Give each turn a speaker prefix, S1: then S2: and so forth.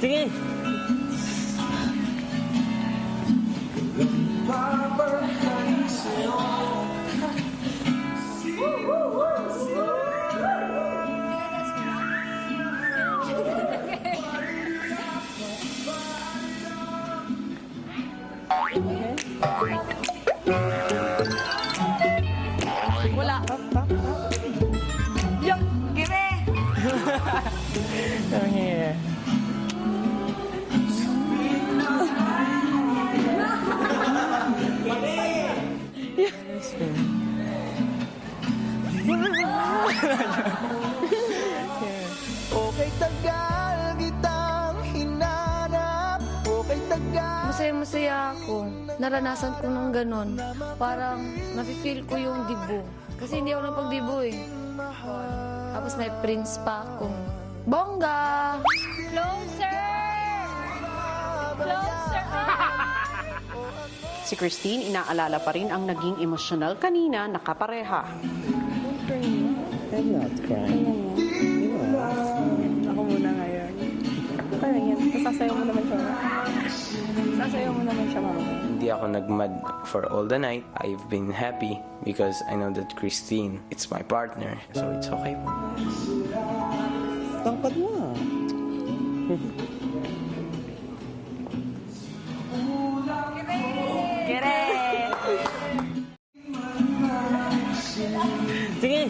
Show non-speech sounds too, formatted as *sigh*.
S1: Sige.
S2: Wala. Yung, give
S1: Come here.
S3: Okay tagal kitang hinanap Okay tagal
S2: Masaya-masaya ako. Naranasan ko ng ganun. Parang nafe-feel ko yung dibo. Kasi hindi ako napagdibo eh. Tapos may prince pa ako. Bongga!
S4: Closer! Closer! *laughs*
S5: Si Christine inaalala pa rin ang naging emosyonal kanina na kapareha.
S1: I'm not crying.
S6: Ako muna ngayon. Parang yan. Sasayaw mo naman siya. Sasayaw mo naman siya, mama.
S7: Hindi ako nagmad for all the night. I've been happy because I know that Christine, it's my partner. So it's okay.
S1: Tangkad mo ah. Kere! Sige!